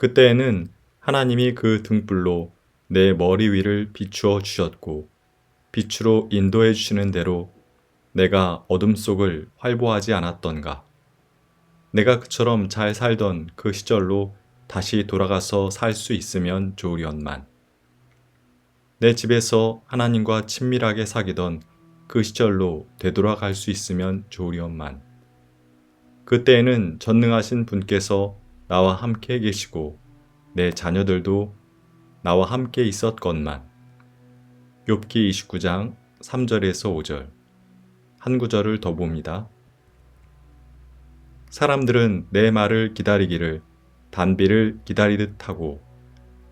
그때에는 하나님이 그 등불로 내 머리 위를 비추어 주셨고 빛으로 인도해 주시는 대로 내가 어둠 속을 활보하지 않았던가. 내가 그처럼 잘 살던 그 시절로 다시 돌아가서 살 수 있으면 좋으련만. 내 집에서 하나님과 친밀하게 사귀던 그 시절로 되돌아갈 수 있으면 좋으련만. 그때에는 전능하신 분께서 나와 함께 계시고 내 자녀들도 나와 함께 있었건만. 욥기 29장 3절에서 5절. 한 구절을 더 봅니다. 사람들은 내 말을 기다리기를 단비를 기다리듯 하고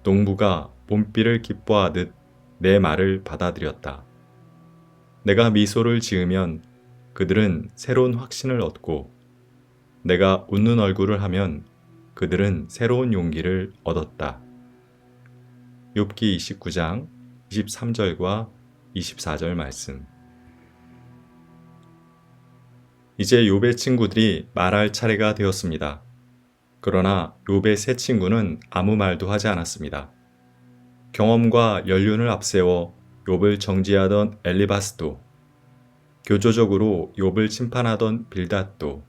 농부가 봄비를 기뻐하듯 내 말을 받아들였다. 내가 미소를 지으면 그들은 새로운 확신을 얻고 내가 웃는 얼굴을 하면 그들은 새로운 용기를 얻었다. 욥기 29장 23절과 24절 말씀. 이제 욥의 친구들이 말할 차례가 되었습니다. 그러나 욥의 새 친구는 아무 말도 하지 않았습니다. 경험과 연륜을 앞세워 욥을 정지하던 엘리바스도, 교조적으로 욥을 심판하던 빌닷도,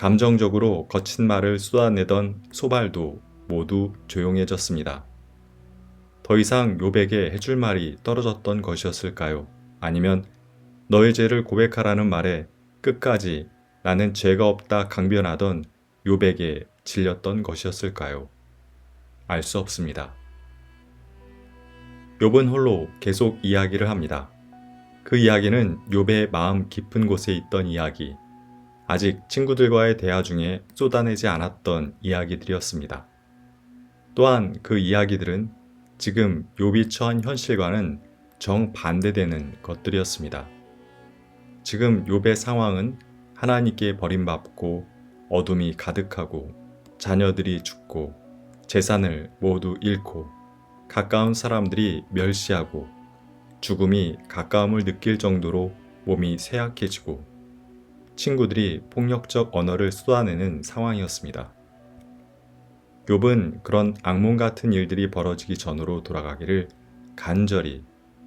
감정적으로 거친 말을 쏟아내던 소발도 모두 조용해졌습니다. 더 이상 욥에게 해줄 말이 떨어졌던 것이었을까요? 아니면 너의 죄를 고백하라는 말에 끝까지 나는 죄가 없다 강변하던 욥에게 질렸던 것이었을까요? 알 수 없습니다. 욥은 홀로 계속 이야기를 합니다. 그 이야기는 욥의 마음 깊은 곳에 있던 이야기, 아직 친구들과의 대화 중에 쏟아내지 않았던 이야기들이었습니다. 또한 그 이야기들은 지금 욥이 처한 현실과는 정반대되는 것들이었습니다. 지금 욥의 상황은 하나님께 버림받고 어둠이 가득하고 자녀들이 죽고 재산을 모두 잃고 가까운 사람들이 멸시하고 죽음이 가까움을 느낄 정도로 몸이 쇠약해지고 친구들이 폭력적 언어를 쏟아내는 상황이었습니다. 욥은 그런 악몽 같은 일들이 벌어지기 전으로 돌아가기를 간절히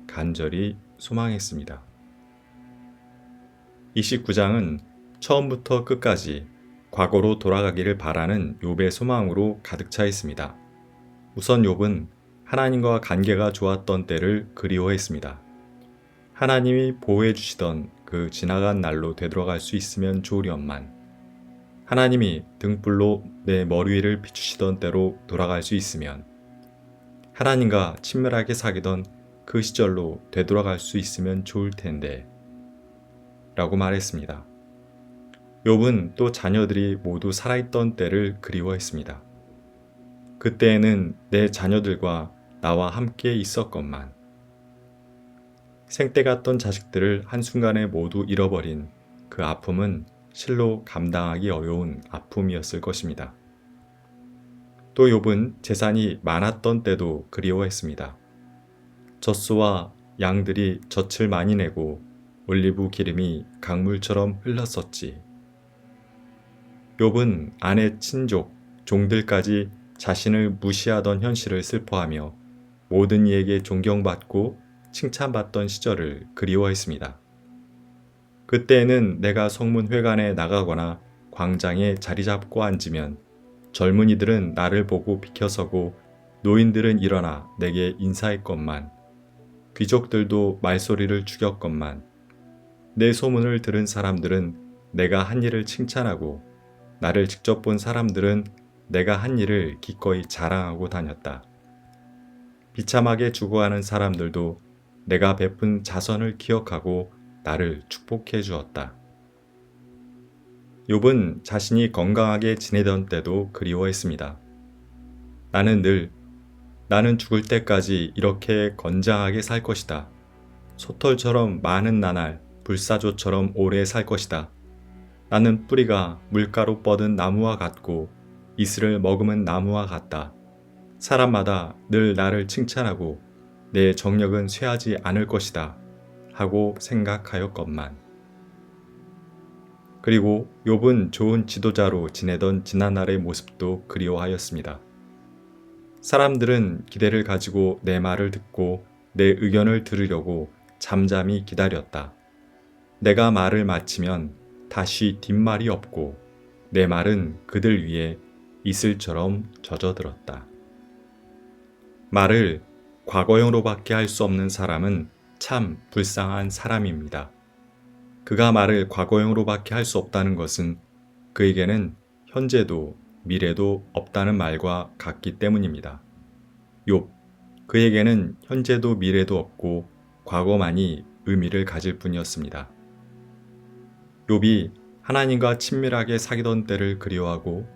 간절히 소망했습니다. 29장은 처음부터 끝까지 과거로 돌아가기를 바라는 욥의 소망으로 가득 차 있습니다. 우선 욥은 하나님과 관계가 좋았던 때를 그리워했습니다. 하나님이 보호해 주시던 그 지나간 날로 되돌아갈 수 있으면 좋으련만. 하나님이 등불로 내 머리 위를 비추시던 때로 돌아갈 수 있으면 하나님과 친밀하게 사귀던 그 시절로 되돌아갈 수 있으면 좋을 텐데 라고 말했습니다. 욥은 또 자녀들이 모두 살아있던 때를 그리워했습니다. 그때에는 내 자녀들과 나와 함께 있었건만 생때 같던 자식들을 한순간에 모두 잃어버린 그 아픔은 실로 감당하기 어려운 아픔이었을 것입니다. 또 욥은 재산이 많았던 때도 그리워했습니다. 젖소와 양들이 젖을 많이 내고 올리브 기름이 강물처럼 흘렀었지. 욥은 아내 친족, 종들까지 자신을 무시하던 현실을 슬퍼하며 모든 이에게 존경받고 칭찬받던 시절을 그리워했습니다. 그때에는 내가 성문회관에 나가거나 광장에 자리 잡고 앉으면 젊은이들은 나를 보고 비켜서고 노인들은 일어나 내게 인사했건만 귀족들도 말소리를 죽였건만 내 소문을 들은 사람들은 내가 한 일을 칭찬하고 나를 직접 본 사람들은 내가 한 일을 기꺼이 자랑하고 다녔다. 비참하게 죽어가는 사람들도 내가 베푼 자선을 기억하고 나를 축복해 주었다. 욥은 자신이 건강하게 지내던 때도 그리워했습니다. 나는 늘 나는 죽을 때까지 이렇게 건장하게 살 것이다. 소털처럼 많은 나날 불사조처럼 오래 살 것이다. 나는 뿌리가 물가로 뻗은 나무와 같고 이슬을 머금은 나무와 같다. 사람마다 늘 나를 칭찬하고 내 정력은 쇠하지 않을 것이다. 하고 생각하였건만. 그리고 욥은 좋은 지도자로 지내던 지난날의 모습도 그리워하였습니다. 사람들은 기대를 가지고 내 말을 듣고 내 의견을 들으려고 잠잠히 기다렸다. 내가 말을 마치면 다시 뒷말이 없고 내 말은 그들 위에 이슬처럼 젖어들었다. 말을 과거형으로밖에 할 수 없는 사람은 참 불쌍한 사람입니다. 그가 말을 과거형으로밖에 할 수 없다는 것은 그에게는 현재도 미래도 없다는 말과 같기 때문입니다. 욥, 그에게는 현재도 미래도 없고 과거만이 의미를 가질 뿐이었습니다. 욥이 하나님과 친밀하게 사귀던 때를 그리워하고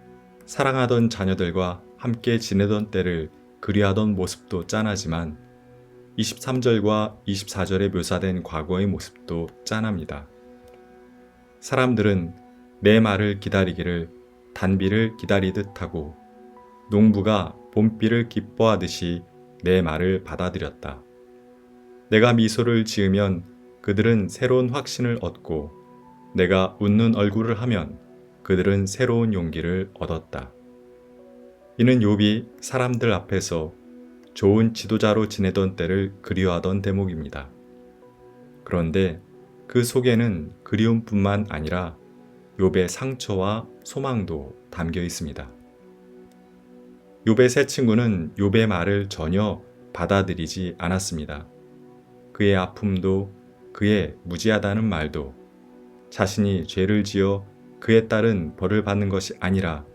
사랑하던 자녀들과 함께 지내던 때를 그리하던 모습도 짠하지만 23절과 24절에 묘사된 과거의 모습도 짠합니다. 사람들은 내 말을 기다리기를 단비를 기다리듯 하고 농부가 봄비를 기뻐하듯이 내 말을 받아들였다. 내가 미소를 지으면 그들은 새로운 확신을 얻고 내가 웃는 얼굴을 하면 그들은 새로운 용기를 얻었다. 이는 욥이 사람들 앞에서 좋은 지도자로 지내던 때를 그리워하던 대목입니다. 그런데 그 속에는 그리움뿐만 아니라 욥의 상처와 소망도 담겨 있습니다. 욥의 새 친구는 욥의 말을 전혀 받아들이지 않았습니다. 그의 아픔도 그의 무지하다는 말도 자신이 죄를 지어 그에 따른 벌을 받는 것이 아니라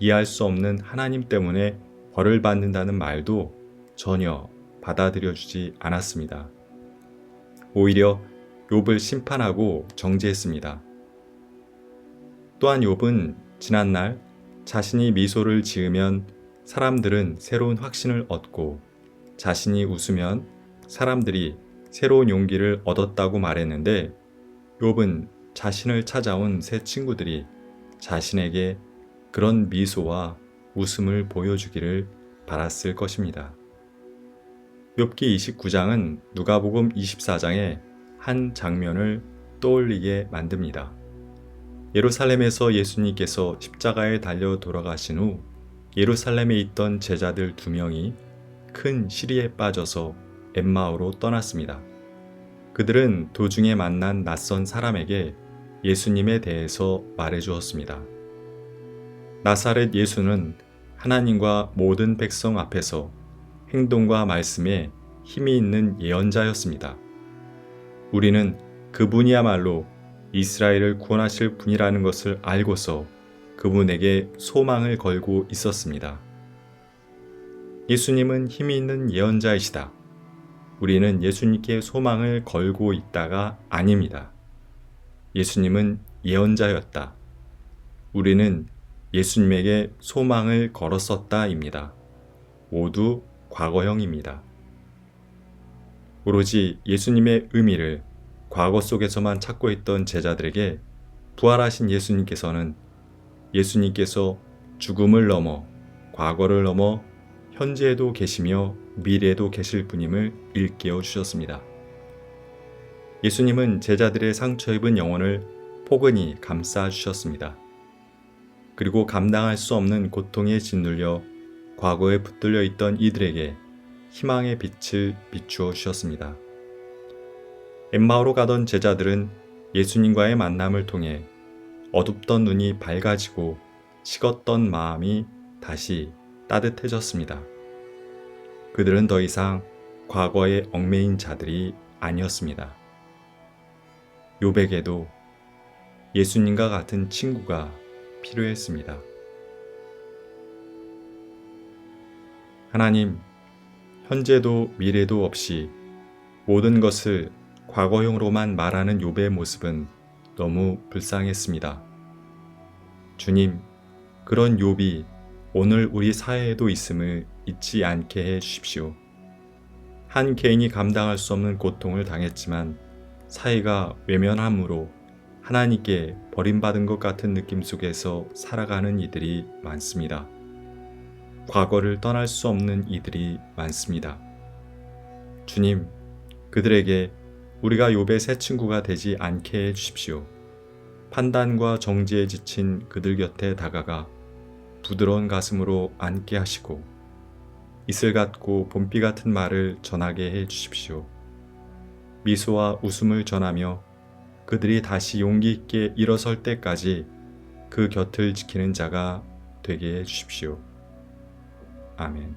이해할 수 없는 하나님 때문에 벌을 받는다는 말도 전혀 받아들여 주지 않았습니다. 오히려 욥을 심판하고 정죄했습니다. 또한 욥은 지난날 자신이 미소를 지으면 사람들은 새로운 확신을 얻고 자신이 웃으면 사람들이 새로운 용기를 얻었다고 말했는데 욥은 자신을 찾아온 새 친구들이 자신에게 그런 미소와 웃음을 보여주기를 바랐을 것입니다. 욥기 29장은 누가복음 24장의 한 장면을 떠올리게 만듭니다. 예루살렘에서 예수님께서 십자가에 달려 돌아가신 후 예루살렘에 있던 제자들 두 명이 큰 시리에 빠져서 엠마오로 떠났습니다. 그들은 도중에 만난 낯선 사람에게 예수님에 대해서 말해 주었습니다. 나사렛 예수는 하나님과 모든 백성 앞에서 행동과 말씀에 힘이 있는 예언자였습니다. 우리는 그분이야말로 이스라엘을 구원하실 분이라는 것을 알고서 그분에게 소망을 걸고 있었습니다. 예수님은 힘이 있는 예언자이시다. 우리는 예수님께 소망을 걸고 있다가 아닙니다. 예수님은 예언자였다. 우리는 예수님에게 소망을 걸었었다입니다. 모두 과거형입니다. 오로지 예수님의 의미를 과거 속에서만 찾고 있던 제자들에게 부활하신 예수님께서는 예수님께서 죽음을 넘어 과거를 넘어 현재에도 계시며 미래에도 계실 분임을 일깨워 주셨습니다. 예수님은 제자들의 상처 입은 영혼을 포근히 감싸 주셨습니다. 그리고 감당할 수 없는 고통에 짓눌려 과거에 붙들려 있던 이들에게 희망의 빛을 비추어 주셨습니다. 엠마오로 가던 제자들은 예수님과의 만남을 통해 어둡던 눈이 밝아지고 식었던 마음이 다시 따뜻해졌습니다. 그들은 더 이상 과거의 얽매인 자들이 아니었습니다. 요백에도 예수님과 같은 친구가 필요했습니다. 하나님, 현재도 미래도 없이 모든 것을 과거형으로만 말하는 욥의 모습은 너무 불쌍했습니다. 주님, 그런 욥이 오늘 우리 사회에도 있음을 잊지 않게 해 주십시오. 한 개인이 감당할 수 없는 고통을 당했지만 사회가 외면함으로 하나님께 버림받은 것 같은 느낌 속에서 살아가는 이들이 많습니다. 과거를 떠날 수 없는 이들이 많습니다. 주님, 그들에게 우리가 욥의 새 친구가 되지 않게 해 주십시오. 판단과 정지에 지친 그들 곁에 다가가 부드러운 가슴으로 앉게 하시고 이슬 같고 봄비 같은 말을 전하게 해 주십시오. 미소와 웃음을 전하며 그들이 다시 용기 있게 일어설 때까지 그 곁을 지키는 자가 되게 해 주십시오. 아멘.